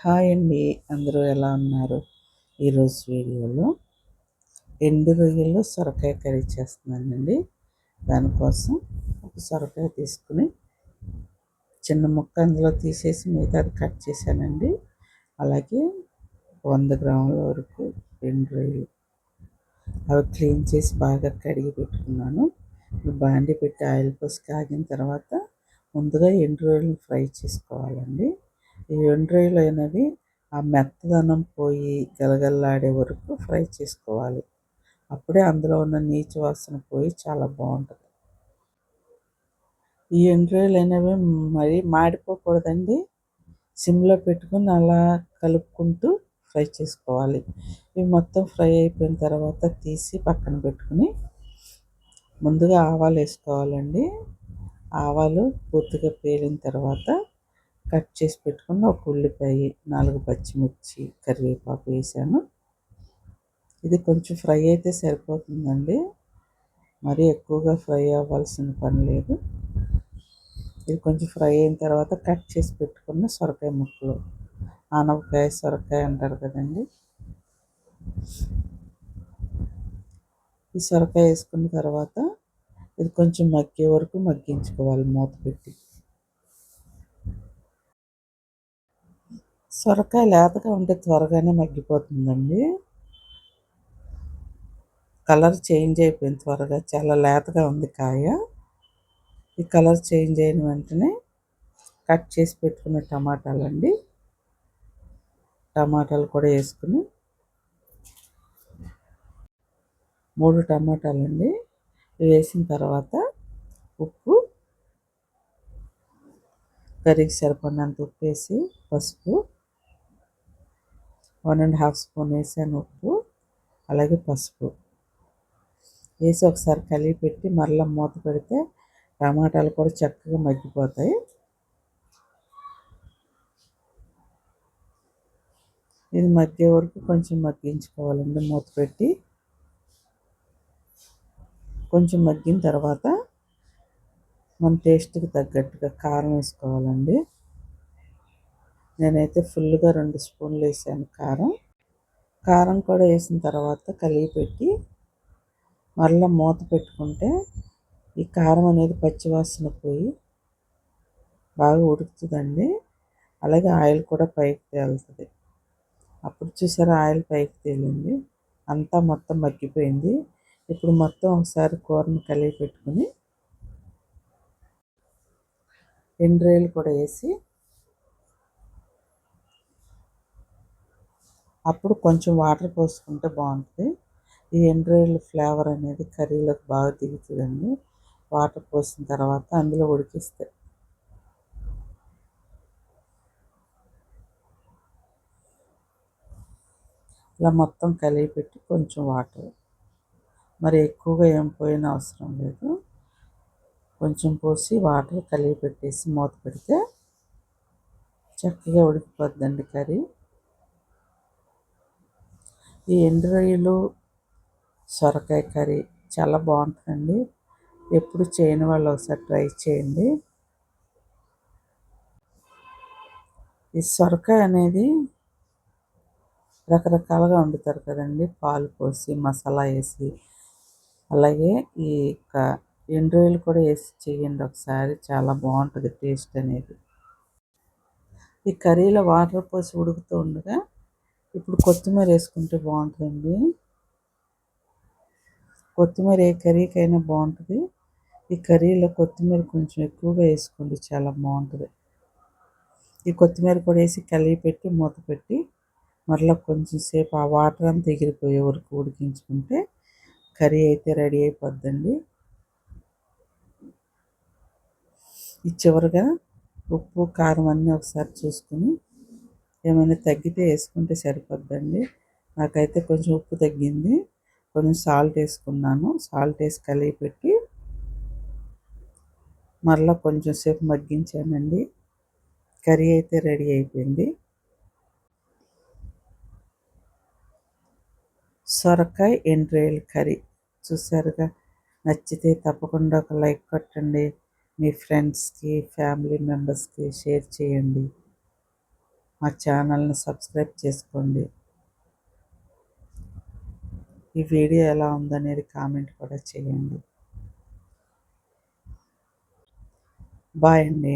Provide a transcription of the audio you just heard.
Hi అండి. అందరూ ఎలా ఉన్నారు? ఈరోజు వీడియోలో ఎండు రొయ్యలు సొరకాయ కర్రీ చేస్తున్నానండి. దానికోసం ఒక సొరకాయ తీసుకుని చిన్న ముక్క అందులో తీసేసి మిగతా కట్ చేశానండి. అలాగే వంద గ్రాముల వరకు ఎండు రొయ్యలు అవి క్లీన్ చేసి బాగా కడిగి పెట్టుకున్నాను. బాండి పెట్టి ఆయిల్ పోసి కాగిన తర్వాత ముందుగా ఎండు రొయ్యలు ఫ్రై చేసుకోవాలండి. ఈ ఎండ్రాయిలు ఆ మెత్తదనం పోయి గలగల్లాడే వరకు ఫ్రై చేసుకోవాలి. అప్పుడే అందులో ఉన్న నీచు వాసన పోయి చాలా బాగుంటుంది. ఈ ఎండ్రాయిలు మరి మాడిపోకూడదండి. సిమ్లో పెట్టుకుని అలా కలుపుకుంటూ ఫ్రై చేసుకోవాలి. ఇవి మొత్తం ఫ్రై అయిపోయిన తర్వాత తీసి పక్కన పెట్టుకుని ముందుగా ఆవాలు వేసుకోవాలండి. ఆవాలు పూర్తిగా పేలిన తర్వాత కట్ చేసి పెట్టుకున్న ఒక ఉల్లిపాయ నాలుగు పచ్చిమిర్చి కరివేపాకు వేసాను. ఇది కొంచెం ఫ్రై అయితే సరిపోతుందండి. మరీ ఎక్కువగా ఫ్రై అవ్వాల్సిన పని లేదు. ఇది కొంచెం ఫ్రై అయిన తర్వాత కట్ చేసి పెట్టుకున్న సొరకాయ ముక్కలు. ఆనపకాయ సొరకాయ అంటారు కదండి. ఈ సొరకాయ వేసుకున్న తర్వాత ఇది కొంచెం మగ్గే వరకు మగ్గించుకోవాలి మూత పెట్టి. సొరకాయ లేతగా ఉంటే త్వరగానే మగ్గిపోతుందండి. కలర్ చేంజ్ అయిపోయింది త్వరగా చాలా లేతగా ఉంది కాయ. ఈ కలర్ చేంజ్ అయిన వెంటనే కట్ చేసి పెట్టుకున్న టమాటాలు అండి టమాటాలు కూడా వేసుకుని మూడు టమాటాలు అండి వేసిన తర్వాత ఉప్పు కర్రీకి సరిపడినంత ఉప్పు వేసి పసుపు వన్ అండ్ హాఫ్ స్పూన్ వేసాను ఉప్పు అలాగే పసుపు. వేసి ఒకసారి కలిపి పెట్టి మరలా మూత పెడితే టమాటాలు కూడా చక్కగా మగ్గిపోతాయి. ఇది మధ్య వరకు కొంచెం మగ్గించుకోవాలండి మూత పెట్టి. కొంచెం మగ్గిన తర్వాత మన టేస్ట్కి తగ్గట్టుగా కారం వేసుకోవాలండి. నేనైతే ఫుల్గా రెండు స్పూన్లు వేసాను కారం. కారం కూడా వేసిన తర్వాత కలిగి పెట్టి మళ్ళీ మూత పెట్టుకుంటే ఈ కారం అనేది పచ్చివాసన పోయి బాగా ఉడుకుతుందండి. అలాగే ఆయిల్ కూడా పైకి తేలుతుంది. అప్పుడు చూసారా ఆయిల్ పైకి తేలింది. అంతా మొత్తం మగ్గిపోయింది. ఇప్పుడు మొత్తం ఒకసారి కూరను కలిగి పెట్టుకుని ఎండ్రాయిలు కూడా వేసి అప్పుడు కొంచెం వాటర్ పోసుకుంటే బాగుంటుంది. ఈ ఎండ్రాయిల్ ఫ్లేవర్ అనేది కర్రీలోకి బాగా దిగుతుందండి. వాటర్ పోసిన తర్వాత అందులో ఉడికిస్తే. ఇలా మొత్తం కలిగి పెట్టి కొంచెం వాటర్. మరి ఎక్కువగా ఏం పోయిన అవసరం లేదు. కొంచెం పోసి వాటర్ కలిగి పెట్టేసి మూత పెడితే చక్కగా ఉడికిపోద్దండి కర్రీ. ఈ ఎండు రొయ్యలు సొరకాయ కర్రీ చాలా బాగుంటుందండి. ఎప్పుడు చేయని వాళ్ళు ఒకసారి ట్రై చేయండి. ఈ సొరకాయ అనేది రకరకాలుగా వండుతారు కదండి. పాలు పోసి మసాలా వేసి. అలాగే ఈ ఎండు రొయ్యలు కూడా వేసి చేయండి ఒకసారి. చాలా బాగుంటుంది టేస్ట్ అనేది. ఈ కర్రీలో వాటర్ పోసి ఉడుకుతూ ఉండగా ఇప్పుడు కొత్తిమీర వేసుకుంటే బాగుంటుందండి. కొత్తిమీర ఏ కర్రీకైనా బాగుంటుంది. ఈ కర్రీలో కొత్తిమీర కొంచెం ఎక్కువగా వేసుకోండి చాలా బాగుంటుంది. ఈ కొత్తిమీర కూడా వేసి కలిగి పెట్టి మూత పెట్టి మరలా కొంచెం సేపు ఆ వాటర్ అంతా ఎగిరిపోయే వరకు ఉడికించుకుంటే కర్రీ అయితే రెడీ అయిపోద్దండి. ఈ చివరిగా ఉప్పు కారం అన్నీ ఒకసారి చూసుకుని ఏమైనా తగ్గితే వేసుకుంటే సరిపోద్దండి. నాకైతే కొంచెం ఉప్పు తగ్గింది. కొంచెం సాల్ట్ వేసుకున్నాను. సాల్ట్ వేసి కలిగి పెట్టి మరలా కొంచెం సేపు మగ్గించానండి. కర్రీ అయితే రెడీ అయిపోయింది. సొరకాయ ఎండ్రాయిల్ కర్రీ. చూసారుగా? నచ్చితే తప్పకుండా ఒక లైక్ కొట్టండి. మీ ఫ్రెండ్స్కి ఫ్యామిలీ మెంబర్స్కి షేర్ చేయండి. మా ఛానల్ని సబ్స్క్రైబ్ చేసుకోండి. ఈ వీడియో ఎలా ఉందనేది కామెంట్ కూడా చేయండి. బాయ్ అండి.